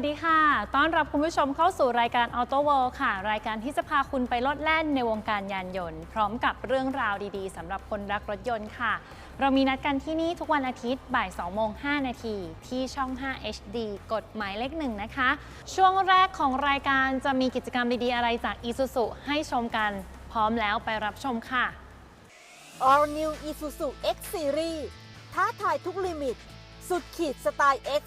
วัสดีค่ะ ต้อนรับคุณผู้ชมเข้าสู่รายการ Auto World ค่ะ รายการที่จะพาคุณไปลดแล่นในวงการยานยนต์ พร้อมกับเรื่องราวดีๆสำหรับคนรักรถยนต์ค่ะ เรามีนัดกันที่นี่ทุกวันอาทิตย์บ่าย2โมง5นาทีที่ช่อง 5 HD กฎหมายเลขหนึ่งนะคะ ช่วงแรกของรายการจะมีกิจกรรมดีๆอะไรจาก Isuzu ให้ชมกัน พร้อมแล้วไปรับชมค่ะ All New Isuzu X Series ท้าทายทุกลิมิต สุดขีดสไตล์ X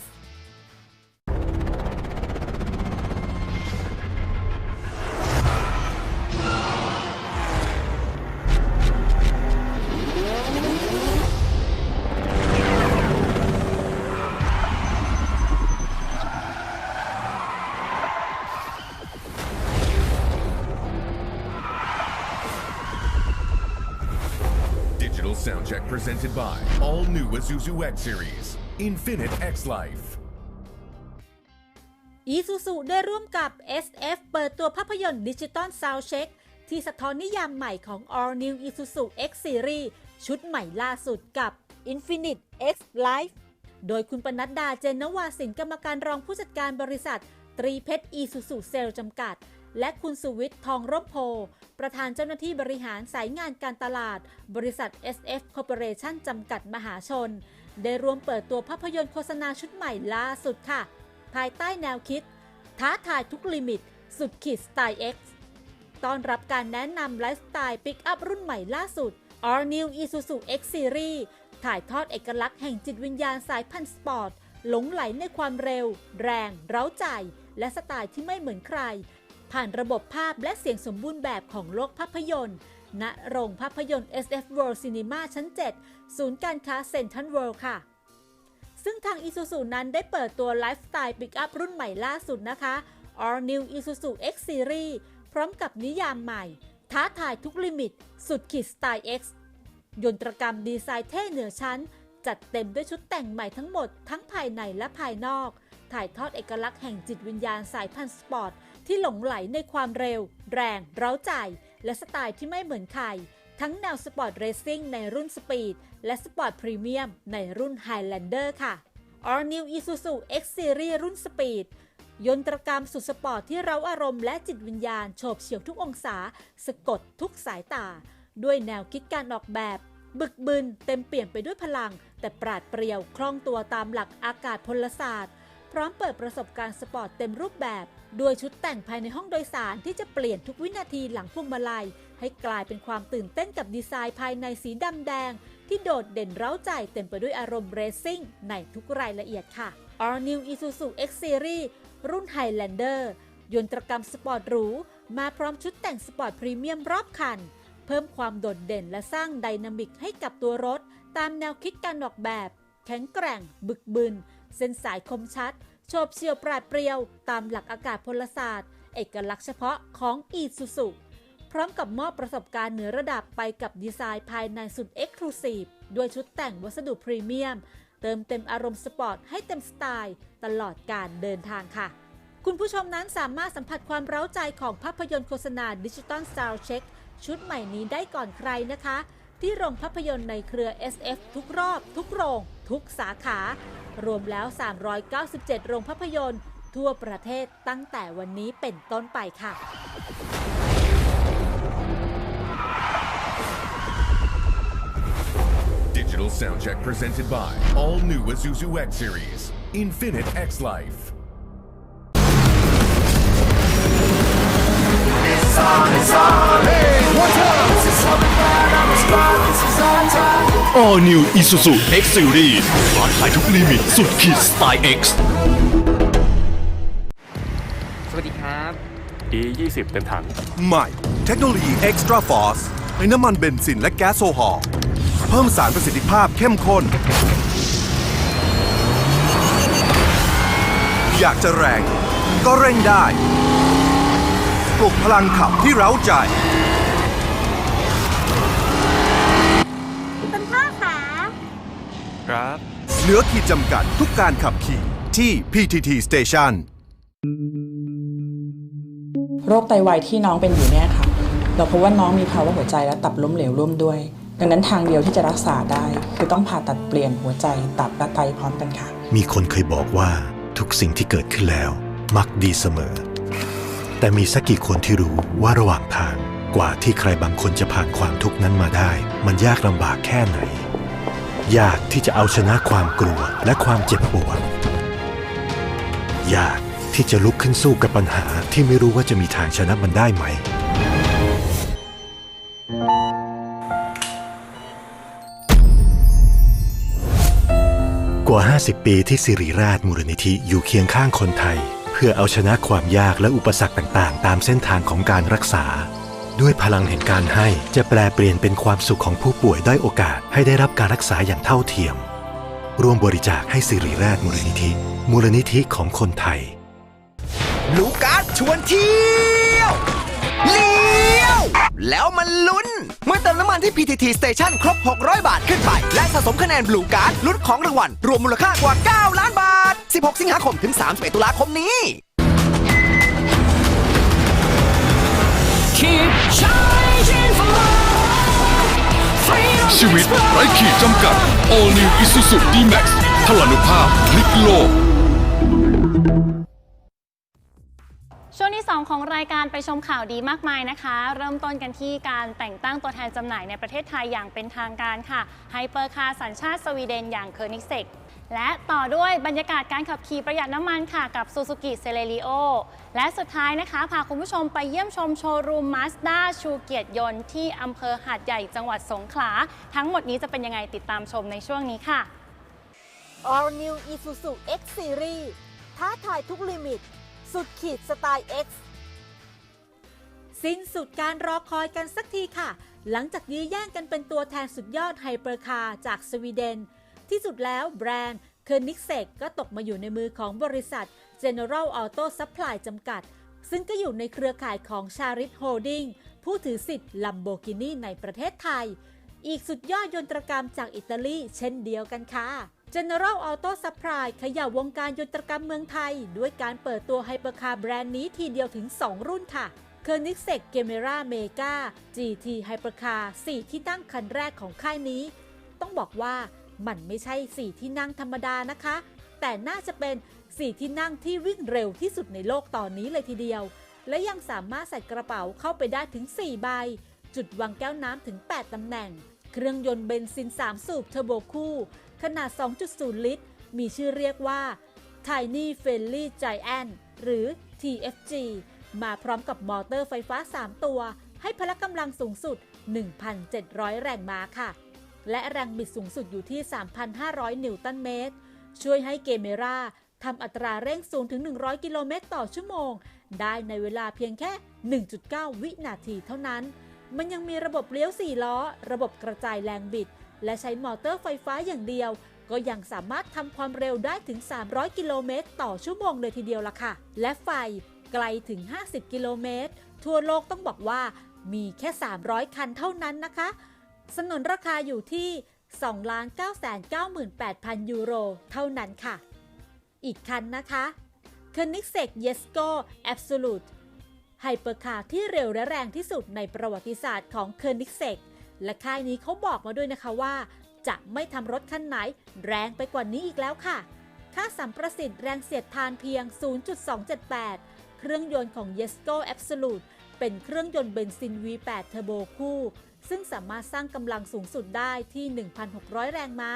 presented by all new Isuzu X Series, Infinite X Life. Isuzu ได้ร่วมกับ SF เปิดตัวภาพยนตร์ดิจิตอลซาวเช็คที่สะท้อนนิยามใหม่ของ All New Isuzu X Series ชุดใหม่ล่าสุดกับ Infinite X Life โดยคุณปนัดดาเจนนวาสินกรรมการรองผู้จัดการบริษัท ตรีเพชร Isuzu เซลจำกัด และคุณสุวิทย์ทองร่มโพ ประธานเจ้าหน้าที่บริหารสายงานการตลาด บริษัท SF Corporation จำกัดมหาชน ได้รวมเปิดตัวภาพยนตร์โฆษณาชุดใหม่ล่าสุดค่ะ ภายใต้แนวคิด ท้าทายทุกลิมิต สุดขีดสไตล์ X ต้อนรับการแนะนำไลฟ์สไตล์ปิกอัพรุ่นใหม่ล่าสุด All New Isuzu X Series ถ่ายทอดเอกลักษณ์แห่งจิตวิญญาณสายพันธุ์สปอร์ตหลงไหลในความเร็ว แรง เร้าใจ และสไตล์ที่ไม่เหมือนใคร ผ่านระบบภาพและเสียงสมบูรณ์แบบของโลกภาพยนตร์ ณ โรงภาพยนตร์ SF World Cinema ชั้น 7 ศูนย์การค้าเซ็นทรัลเวิลด์ค่ะ ซึ่งทาง Isuzu นั้นได้เปิดตัวไลฟ์สไตล์ปิกอัพรุ่นใหม่ล่าสุดนะคะ All New Isuzu X Series พร้อมกับนิยามใหม่ ท้าทายทุกลิมิต สุดขีดสไตล์ X ยนตรกรรมดีไซน์เท่เหนือชั้น จัดเต็มด้วยชุดแต่งใหม่ทั้งหมดทั้งภายในและภายนอก ถ่ายทอดเอกลักษณ์แห่งจิตวิญญาณสายพันธุ์สปอร์ต ที่หลงไหลในความเร็ว แรง เร้าใจ และสไตล์ที่ไม่เหมือนใคร ทั้งแนวสปอร์ตเรซิ่งในรุ่นสปีด และสปอร์ตพรีเมียมในรุ่น Highlander ค่ะ All New Isuzu X Series รุ่นสปีดยนตรกรรมสุดสปอร์ตที่เราอารมณ์และจิตวิญญาณโฉบเฉี่ยวทุกองศา สะกดทุกสายตา ด้วยแนวคิดการออกแบบ บึกบึนเต็มเปี่ยมไปด้วยพลัง แต่ปราดเปรียวคล่องตัวตามหลักอากาศพลศาสตร์ พร้อมเปิดประสบการณ์สปอร์ตเต็มรูปแบบด้วยชุดแต่งภายในห้องโดยสารที่จะเปลี่ยนทุกวินาทีหลังพวงมาลัย ให้กลายเป็นความตื่นเต้นกับดีไซน์ภายในสีดำแดง ที่โดดเด่นเร้าใจเต็มไปด้วยอารมณ์เรซซิ่งในทุกรายละเอียดค่ะ All New Isuzu X Series รุ่น Highlander ยนตรกรรมสปอร์ตหรู มาพร้อมชุดแต่งสปอร์ตพรีเมียมรอบคัน เพิ่มความโดดเด่นและสร้างไดนามิกให้กับตัวรถ ตามแนวคิดการออกแบบ แข็งแกร่ง บึกบึน เส้นสายคมชัด โฉบเฉี่ยวปราดเปรียว ตามหลักอากาศพลศาสตร์ เอกลักษณ์เฉพาะของ Isuzu พร้อมกับมอบประสบการณ์เหนือระดับไปกับดีไซน์ภายในสุดเอ็กซ์คลูซีฟด้วยชุดแต่งวัสดุพรีเมียม เติมเต็มอารมณ์สปอร์ตให้เต็มสไตล์ ตลอดการเดินทางค่ะ คุณผู้ชมนั้นสามารถสัมผัสความเร้าใจของภาพยนตร์โฆษณาดิจิตอล Sound Check ชุดใหม่นี้ได้ก่อนใครนะคะ ที่โรงภาพยนตร์ในเครือ SF ทุกรอบ ทุกโรง ทุกสาขา รวมแล้ว 397 โรงภาพยนตร์ ทั่วประเทศตั้งแต่วันนี้เป็นต้นไปค่ะ Digital Soundcheck presented by all new Isuzu X Series, Infinite X Life. All New Isuzu X Series ท้าทายทุกลิมิตสุดขีดสไตล์ X สวัสดีครับ E 20 เต็มถัง ใหม่ เทคโนโลยี Extra Force ในน้ำมันเบนซินและแก๊สโซฮอล์เพิ่มสารประสิทธิภาพเข้มข้น อยากจะแรง ก็เร่งได้ ปลุกพลังขับที่เร้าใจ ครับ เหลือขีดจำกัดทุกการขับขี่ที่ PTT Station โรคไตวายที่น้องเป็นอยู่เนี่ยค่ะ เราพบว่าน้องมีภาวะหัวใจและตับล้มเหลวร่วมด้วย ดังนั้นทางเดียวที่จะรักษาได้ คือต้องผ่าตัดเปลี่ยนหัวใจตับและไตพร้อมกันค่ะ มีคนเคยบอกว่าทุกสิ่งที่เกิดขึ้นแล้ว มักดีเสมอ แต่มีสักกี่คนที่รู้ว่าระหว่างทางกว่าที่ใครบางคนจะผ่านความทุกข์นั้นมาได้ มันยากลำบากแค่ไหน ยากที่จะเอาชนะความกลัวและความเจ็บปวด ยากที่จะลุกขึ้นสู้กับปัญหาที่ไม่รู้ว่าจะมีทางชนะมันได้ไหม กว่า 50 ปีที่สิริราชมูลนิธิอยู่เคียงข้างคนไทย เพื่อเอาชนะความยากและอุปสรรคต่างๆ ตามเส้นทางของการรักษา ด้วยพลังแห่งการให้จะแปลเปลี่ยนเป็นความสุขของผู้ป่วยได้อยโอกาสให้ได้รับการรักษาอย่างเท่าเทียม ร่วมบริจาคให้สิริราชมูลนิธิ มูลนิธิของคนไทย ลูการ์ดชวนเที่ยวเลี้ยว แล้วมันลุ้น เมื่อเติมน้ำมันที่ PTT Station ครบ 600 บาทขึ้นไป และสะสมคะแนนบลูการ์ดลุ้นของรางวัลรวมมูลค่ากว่า 9 ล้านบาท 16 สิงหาคมถึง 31 ตุลาคมนี้ ชีวิตไร้ขีดจำกัด All New Isuzu D-Max พลานุภาพพลิกโลก ช่วงที่ 2 ของรายการไปชมข่าวดีมากมายนะคะ เริ่มต้นกันที่การแต่งตั้งตัวแทนจำหน่ายในประเทศไทยอย่างเป็นทางการค่ะไฮเปอร์คาสัญชาติสวีเดนอย่างเคอร์นิกเซก และต่อด้วยบรรยากาศการขับขี่ประหยัดน้ำมันค่ะกับ Suzuki c e l e r i o และสุดท้ายนะคะ พาคุณผู้ชมไปเยี่ยมชมโชว์รูม Mazda ชูเกียรติยนต์ที่อำเภอหาดใหญ่จังหวัดสงขลา ทั้งหมดนี้จะเป็นยังไงติดตามชมในช่วงนี้ค่ะ All New Isuzu X Series ท้าทายทุกลิมิต สุดขีดสไตล์ X สิ้นสุดการรอคอยกันสักทีค่ะ หลังจากยื้อแย่งกันเป็นตัวแทนสุดยอดไฮเปอร์คาร์จากสวีเดน ที่สุดแล้วแบรนด์เคอร์นิกเซกก็ตกมาอยู่ในมือของบริษัท General Auto Supply จำกัด ซึ่งก็อยู่ในเครือข่ายของชาริ t โฮลดิ้งผู้ถือสิทธิ์ Lamborghini ในประเทศไทย อีกสุดยอดยนตรกรรมจากอิตาลีเช่นเดียวกันค่ะ General Auto Supply ขย่าวงการยนตรกรรมเมืองไทย ด้วยการเปิดตัวไฮเปอร์คาร์แบรนด์นี้ทีเดียวถึง 2 รุ่นค่ะ k e r n i g s e g g e m e r a Mega GT Hypercar 4 ที่นั่งคันแรกของค่ายนี้ ต้องบอกว่า มันไม่ใช่4ที่นั่งธรรมดานะคะ แต่น่าจะเป็น4ที่นั่งที่วิ่งเร็วที่สุดในโลกตอนนี้เลยทีเดียว และยังสามารถใส่กระเป๋าเข้าไปได้ถึง 4 ใบ จุดวางแก้วน้ำถึง 8ตำแหน่ง เครื่องยนต์เบนซิน 3 สูบเทอร์โบคู่ ขนาด 2.0 ลิตร มีชื่อเรียกว่า Tiny Friendly Giant หรือ TFG มาพร้อมกับมอเตอร์ไฟฟ้า 3 ตัว ให้พละกำลังสูงสุด 1,700 แรงม้าค่ะ และแรงบิดสูงสุดอยู่ที่ 3,500 นิวตันเมตร ช่วยให้เกเมราทำอัตราเร่งสูงถึง 100 กิโลเมตรต่อชั่วโมง ได้ในเวลาเพียงแค่ 1.9 วินาทีเท่านั้น มันยังมีระบบเลี้ยว 4 ล้อ ระบบกระจายแรงบิด และใช้มอเตอร์ไฟฟ้าอย่างเดียว ก็ยังสามารถทำความเร็วได้ถึง 300 กิโลเมตรต่อชั่วโมงเลยทีเดียวล่ะค่ะ และไฟไกลถึง 50 กิโลเมตร ทั่วโลกต้องบอกว่ามีแค่ 300 คันเท่านั้นนะคะ สนนราคาอยู่ที่ 2,998,000 ยูโร เท่านั้นค่ะ อีกคันนะคะ k o e n i g s e g Jesko Absolute ไฮเปอร์คาร์ที่เร็วและแรงที่สุดในประวัติศาสตร์ของ k o e n i g s e g และค่ายนี้เขาบอกมาด้วยนะคะว่า จะไม่ทำรถคันไหนแรงไปกว่านี้อีกแล้วค่ะ ค่าสัมประสิทธิ์แรงเสียดทานเพียง 0.278 เครื่องยนต์ของ Jesko Absolute เป็นเครื่องยนต์เบนซิน V8 เทอร์โบคู่ ซึ่งสามารถสร้างกำลังสูงสุดได้ที่ 1,600 แรงม้า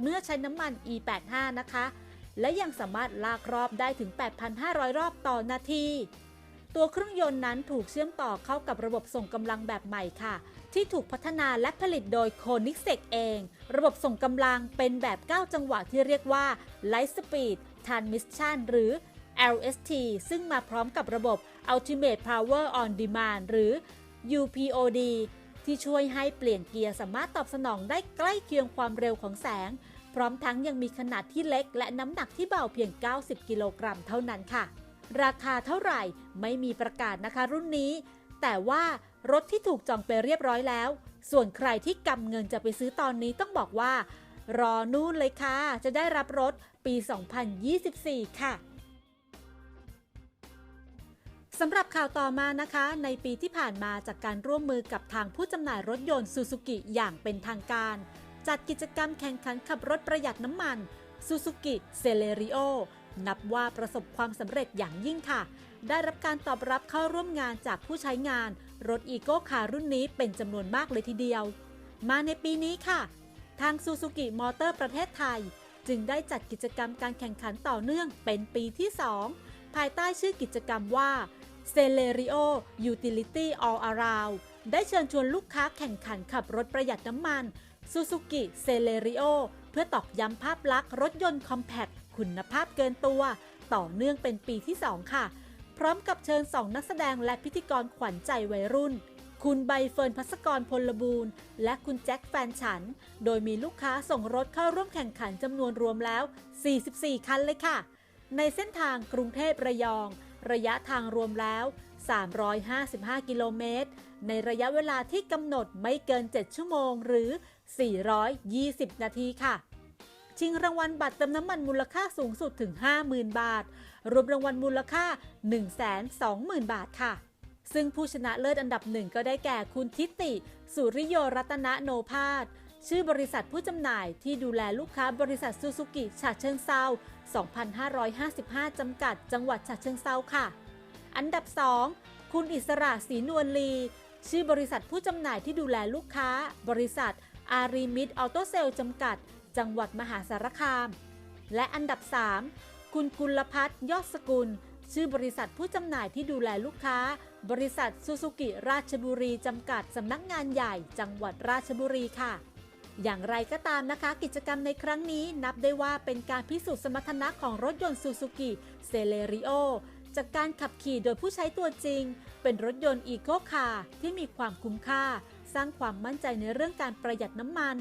เมื่อใช้น้ำมัน E85 นะคะ และยังสามารถลากรอบได้ถึง 8,500 รอบต่อนาที ตัวเครื่องยนต์นั้นถูกเชื่อมต่อเข้ากับระบบส่งกำลังแบบใหม่ค่ะ ที่ถูกพัฒนาและผลิตโดย k o n i g s e g เอง ระบบส่งกำลังเป็นแบบ 9 จังหวะที่เรียกว่า Light Speed Transmission หรือ LST ซึ่งมาพร้อมกับระบบ Ultimate Power on Demand หรือ UPOD ที่ช่วยให้เปลี่ยนเกียร์สามารถตอบสนองได้ใกล้เคียงความเร็วของแสง พร้อมทั้งยังมีขนาดที่เล็กและน้ำหนักที่เบาเพียง 90 กิโลกรัมเท่านั้นค่ะ ราคาเท่าไหร่ไม่มีประกาศนะคะรุ่นนี้ แต่ว่ารถที่ถูกจองไปเรียบร้อยแล้ว ส่วนใครที่กำเงินจะไปซื้อตอนนี้ต้องบอกว่า รอนู่นเลยค่ะ จะได้รับรถปี 2024 ค่ะ สำหรับข่าวต่อมานะคะ ในปีที่ผ่านมาจากการร่วมมือกับทางผู้จำหน่ายรถยนต์ซูซูกิอย่างเป็นทางการ จัดกิจกรรมแข่งขันขับรถประหยัดน้ำมันซูซูกิเซเลริโอนับว่าประสบความสำเร็จอย่างยิ่งค่ะ ได้รับการตอบรับเข้าร่วมงานจากผู้ใช้งาน รถอีโก้คาร์รุ่นนี้เป็นจำนวนมากเลยทีเดียว มาในปีนี้ค่ะ ทางซูซูกิมอเตอร์ประเทศไทย จึงได้จัดกิจกรรมการแข่งขันต่อเนื่องเป็นปีที่ 2 ภายใต้ชื่อกิจกรรมว่า Celerio Utility All Around ได้เชิญชวนลูกค้าแข่งขันขับรถประหยัดน้ำมัน Suzuki Celerio เพื่อตอกย้ำภาพลักษณ์รถยนต์คอมแพคคุณภาพเกินตัว ต่อเนื่องเป็นปีที่ 2 ค่ะ พร้อมกับเชิญ 2 นักแสดงและพิธีกรขวัญใจวัยรุ่น คุณใบเฟิร์นพัสกรพลบูรณ์ และคุณแจ็คแฟนฉัน โดยมีลูกค้าส่งรถเข้าร่วมแข่งขันจำนวนรวมแล้ว 44 คันเลยค่ะ ในเส้นทางกรุงเทพระยอง ระยะทางรวมแล้ว 355 กิโลเมตร ในระยะเวลาที่กำหนดไม่เกิน 7 ชั่วโมงหรือ 420 นาทีค่ะ ชิงรางวัลบัตรเติมน้ำมันมูลค่าสูงสุดถึง 50,000 บาท รวมรางวัลมูลค่า 120,000 บาทค่ะซึ่งผู้ชนะเลิศอันดับหนึ่งก็ได้แก่คุณทิติ สุริโยรัตนโนภาสชื่อบริษัทผู้จำหน่ายที่ดูแลลูกค้าบริษัทซูซูกิฉะเชิงเซา 2,555 จำกัด จังหวัดฉะเชิงเซาค่ะ อันดับ 2 คุณอิสระศรีนวลลี ชื่อบริษัทผู้จำหน่ายที่ดูแลลูกค้า บริษัท อารีมิดออโตเซลจำกัด จังหวัดมหาสารคาม และอันดับ 3 คุณกุลพัฒน์ยอดสกุล ชื่อบริษัทผู้จำหน่ายที่ดูแลลูกค้า บริษัทซูซูกิราชบุรีจำกัดสำนักงานใหญ่ จังหวัดราชบุรีค่ะ อย่างไรก็ตามนะคะ กิจกรรมในครั้งนี้นับได้ว่าเป็นการพิสูจน์สมรรถนะของรถยนต์ซูซูกิเซเลริโอจากการขับขี่โดยผู้ใช้ตัวจริง เป็นรถยนต์อีโคคาร์ที่มีความคุ้มค่า สร้างความมั่นใจในเรื่องการประหยัดน้ำมัน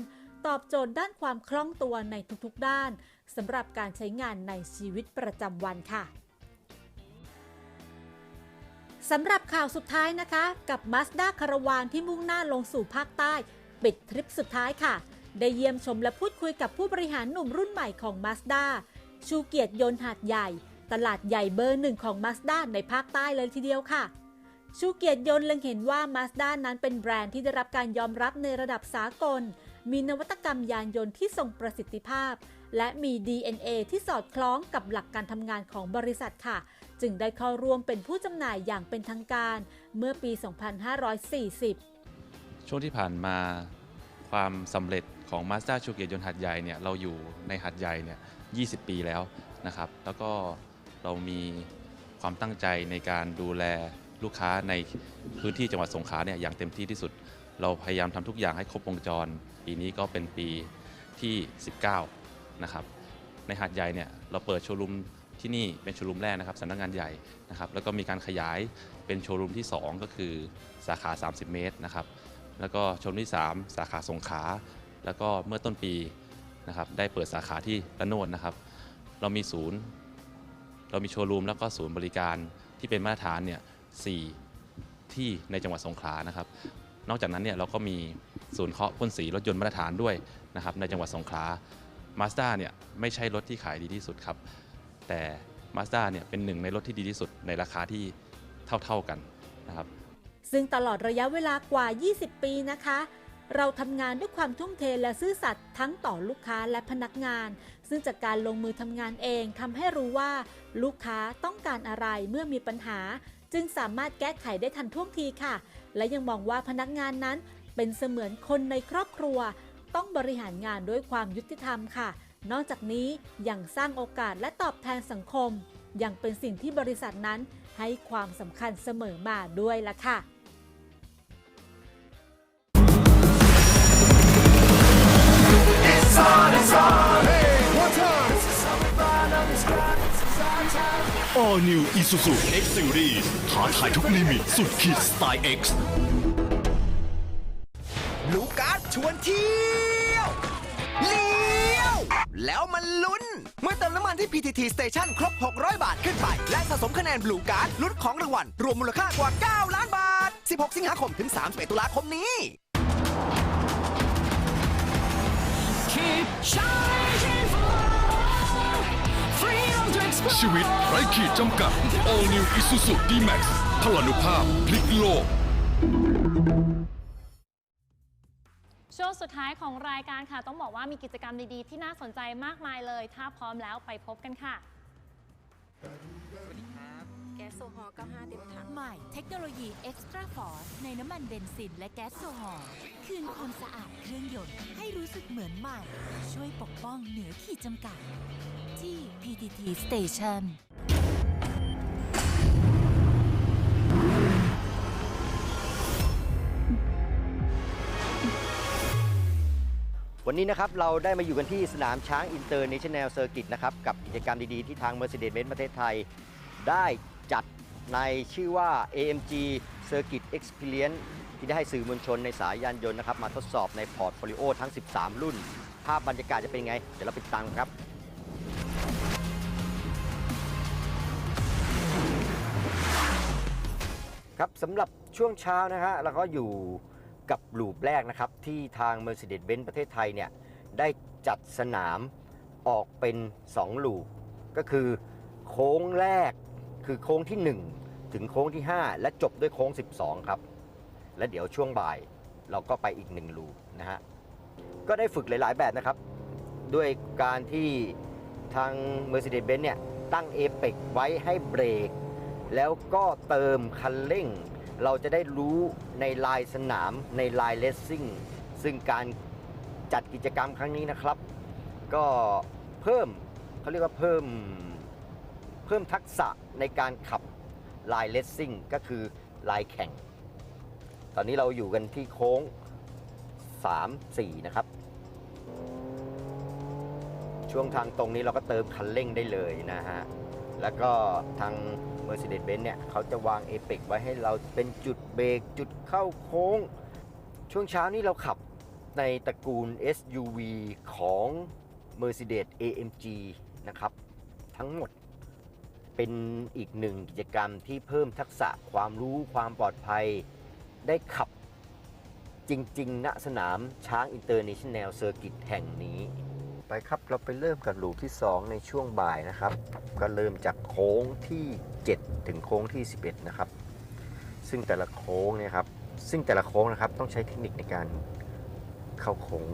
ตอบโจทย์ด้านความคล่องตัวในทุกๆด้านสำหรับการใช้งานในชีวิตประจำวันค่ะสำหรับข่าวสุดท้ายนะคะ กับ Mazda คาราวานที่มุ่งหน้าลงสู่ภาคใต้ ปิดทริปสุดท้ายค่ะ ได้เยี่ยมชมและพูดคุยกับผู้บริหารหนุ่มรุ่นใหม่ของ Mazda ชูเกียรติยนต์หาดใหญ่ ตลาดใหญ่เบอร์หนึ่งของ Mazda ในภาคใต้เลยทีเดียวค่ะ ชูเกียรติยนต์เล็งเห็นว่า Mazda นั้นเป็นแบรนด์ที่ได้รับการยอมรับในระดับสากล มีนวัตกรรมยานยนต์ที่ทรงประสิทธิภาพ และมี DNA ที่สอดคล้องกับหลักการทำงานของบริษัทค่ะ จึงได้เข้าร่วมเป็นผู้จำหน่ายอย่างเป็นทางการ เมื่อปี 2540 ช่วงที่ผ่านมาความสำเร็จของ Mazda ชูเกียรติยนต์หัดใหญ่เนี่ยเราอยู่ในหัดใหญ่เนี่ย20 ปีแล้วนะครับ แล้วก็เรามีความตั้งใจในการดูแลลูกค้าในพื้นที่จังหวัดสงขลาเนี่ยอย่างเต็มที่ที่สุด เราพยายามทำทุกอย่างให้ครบวงจร ปีนี้ก็เป็นปีที่ 19 นะครับ ในหาดใหญ่เนี่ยเราเปิดโชว์รูมที่นี่เป็นโชว์รูมแรกนะครับสำนักงานใหญ่นะครับ แล้วก็มีการขยายเป็นโชว์รูมที่ 2 ก็คือสาขา 30 เมตรนะครับ แล้วก็ชมที่ 3 สาขาสงขลาแล้วก็เมื่อต้นปีนะครับได้เปิดสาขาที่ระโนดนะครับ เรามีศูนย์ เรามีโชว์รูมแล้วก็ศูนย์บริการที่เป็นมาตรฐานเนี่ยสี่ที่ในจังหวัดสงขลานะครับ นอกจากนั้นเนี่ยเราก็มีศูนย์เคาะพ่นสีรถยนต์มาตรฐานด้วยนะครับในจังหวัดสงขลามาสด้าเนี่ยไม่ใช่รถที่ขายดีที่สุดครับ แต่มาสด้าเนี่ยเป็นหนึ่งในรถที่ดีที่สุดในราคาที่เท่าๆกันนะครับ ซึ่งตลอดระยะเวลากว่า 20 ปีนะคะ เราทำงานด้วยความทุ่มเทและซื่อสัตย์ทั้งต่อลูกค้าและพนักงาน ซึ่งจากการลงมือทำงานเองทำให้รู้ว่า ลูกค้าต้องการอะไรเมื่อมีปัญหา จึงสามารถแก้ไขได้ทันท่วงทีค่ะ และยังมองว่าพนักงานนั้น เป็นเสมือนคนในครอบครัว ต้องบริหารงานด้วยความยุติธรรมค่ะ นอกจากนี้ยังสร้างโอกาสและตอบแทนสังคม ยังเป็นสิ่งที่บริษัทนั้นให้ความสำคัญเสมอมาด้วยล่ะค่ะ All New Isuzu X Series ท้าทายทุกลิมิตสุดขีดสไตล์ X ลูการ์ดชวนเที่ยวเลี้ยว แล้วมันลุ้น เมื่อเติมน้ำมันที่ PTT Station ครบ 600 บาทขึ้นไป และสะสมคะแนนบลูการ์ดลุ้นของรางวัล รวมมูลค่ากว่า 9 ล้านบาท 16 สิงหาคมถึง 31 ตุลาคมนี้ ชีวิตไร้ขีดจำกัด All New Isuzu D-Max พลานุภาพพลิกโลก ช่วงสุดท้ายของรายการค่ะ ต้องบอกว่ามีกิจกรรมดี ๆ ที่น่าสนใจมากมายเลย ถ้าพร้อมแล้วไปพบกันค่ะ สวัสดีครับแก๊สโซฮอล์95 เต็มถัง ใหม่เทคโนโลยี Extra Force ในน้ำมันเบนซินและแก๊สโซฮอล์คืนความสะอาดเครื่องยนต์ให้รู้สึกเหมือนใหม่ ช่วยปกป้องเหนือขีดจำกัด ที่ PTT Station วันนี้นะครับเราได้มาอยู่กันที่สนามช้างอินเตอร์เนชั่นแนลเซอร์กิตนะครับ กับกิจกรรมดีๆ ที่ทาง Mercedes-Benz ประเทศไทย ได้ จัดในชื่อว่า AMG Circuit Experience ที่ได้ให้สื่อมวลชนในสายยานยนต์นะครับมาทดสอบในพอร์ตโฟลิโอทั้ง 13 รุ่น ภาพบรรยากาศจะเป็นยังไง เดี๋ยวเราไปตามกันครับครับสำหรับช่วงเช้านะฮะเราก็อยู่กับลูปแรกนะครับ ที่ทาง Mercedes-Benz ประเทศไทยเนี่ย ได้จัดสนามออกเป็น 2 ลูป ก็คือโค้งแรก คือโค้งที่ 1 ถึงโค้งที่ 5 และจบด้วยโค้ง 12 ครับ และเดี๋ยวช่วงบ่ายเราก็ไปอีก1ลูนะฮะก็ได้ฝึกหลาย ๆ แบบนะครับ ด้วยการที่ทาง Mercedes-Benz เนี่ยตั้งเอเปกไว้ให้เบรก แล้วก็เติมคันเร่ง เราจะได้รู้ในลายสนามในลายเลสซิ่งซึ่งการจัดกิจกรรมครั้งนี้นะครับ ก็เพิ่มเขาเรียกว่าเพิ่ม พิ่มทักษะในการขับลายเลสซิ่งก็คือลายแข่ง ตอนนี้เราอยู่กันที่โค้ง 3 4 นะครับ ช่วงทางตรงนี้เราก็เติมคันเร่งได้เลยนะฮะ แล้วก็ทาง Mercedes-Benz เนี่ยเขาจะวางเอเปกไว้ให้เราเป็นจุดเบรกจุดเข้าโค้ง ช่วงเช้านี้เราขับในตระกูล SUV ของ Mercedes AMG นะครับ ทั้งหมด เป็นอีกหนึ่งกิจกรรมที่เพิ่มทักษะความรู้ความปลอดภัย ได้ขับจริง ๆ ณสนามช้างอินเตอร์เนชั่นแนลเซอร์กิตแห่งนี้ ไปครับเราไปเริ่มกับลูปที่ 2 ในช่วงบ่ายนะครับ ก็เริ่มจากโค้งที่ 7 ถึงโค้งที่ 11 นะครับ ซึ่งแต่ละโค้งเนี่ยครับซึ่งแต่ละโค้งนะครับต้องใช้เทคนิคในการเข้าโค้ง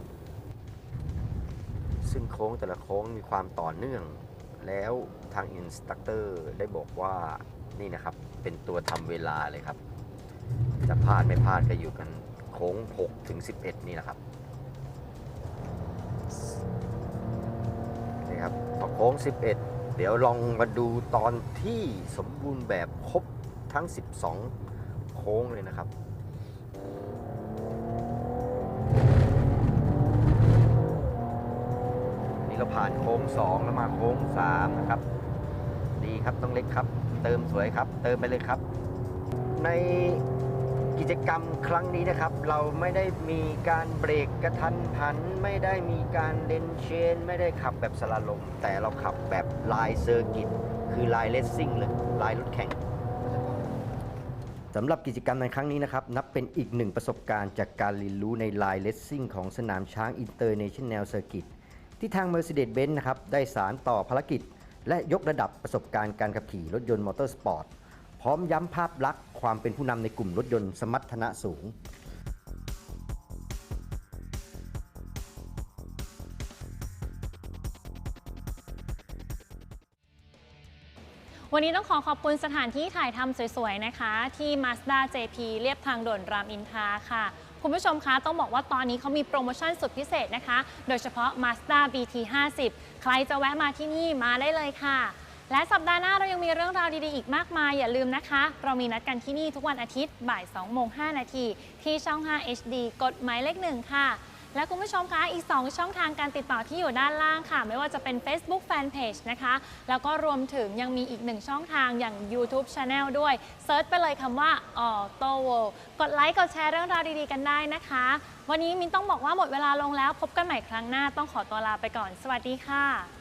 ซึ่งโค้งแต่ละโค้งมีความต่อเนื่อง แล้วทางอินสตัคเตอร์ได้บอกว่านี่นะครับ เป็นตัวทำเวลาเลยครับ จะพลาดไม่พลาดก็อยู่กันโค้ง 6 ถึง 11 นี่แหละครับนี่ครับพอโค้ง 11 เดี๋ยวลองมาดูตอนที่สมบูรณ์แบบครบทั้ง 12 โค้งเลยนะครับ ผ่านโค้ง2แล้วมาโค้ง3นะครับ ดีครับต้องเล็กครับ เติมสวยครับ เติมไปเลยครับ ในกิจกรรมครั้งนี้นะครับ เราไม่ได้มีการเบรกกระทันหัน ไม่ได้มีการเลนเชน ไม่ได้ขับแบบสลาลม แต่เราขับแบบลายเซอร์กิตคือลายเลสซิ่งเลยลายรถแข่งสำหรับกิจกรรมในครั้งนี้นะครับ นับเป็นอีกหนึ่งประสบการณ์จากการเรียนรู้ในลายเลสซิ่งของสนามช้างอินเตอร์เนชั่นแนลเซอร์กิต ที่ทาง Mercedes-Benz นะครับได้สารต่อภารกิจ และยกระดับประสบการณ์การขับขี่รถยนต์มอเตอร์สปอร์ตพร้อมย้ำภาพลักษณ์ความเป็นผู้นำในกลุ่มรถยนต์สมรรถนะสูง วันนี้ต้องขอขอบคุณสถานที่ถ่ายทำสวยๆ นะคะ ที่ Mazda JP เรียบทางด่วนรามอินทราค่ะ คุณผู้ชมคะต้องบอกว่าตอนนี้เขามีโปรโมชั่นสุดพิเศษนะคะ โดยเฉพาะ Mazda BT 50 ใครจะแวะมาที่นี่มาได้เลยค่ะ และสัปดาห์หน้าเรายังมีเรื่องราวดีๆ อีกมากมาย อย่าลืมนะคะ เรามีนัดกันที่นี่ทุกวันอาทิตย์บ่าย2โมง5นาทีที่ช่อง 5 HD กดหมายเลขหนึ่งค่ะ และคุณผู้ชมคะอีก 2 ช่องทางการติดต่อที่อยู่ด้านล่างค่ะ ไม่ว่าจะเป็น Facebook Fanpage นะคะ แล้วก็รวมถึงยังมีอีกหนึ่งช่องทางอย่าง YouTube Channel ด้วยเซิร์ชไปเลยคำว่าออโตโวกดไลค์กดแชร์เรื่องราวดีๆกันได้นะคะ วันนี้มินต้องบอกว่าหมดเวลาลงแล้วพบกันใหม่ครั้งหน้าต้องขอตัวลาไปก่อน สวัสดีค่ะ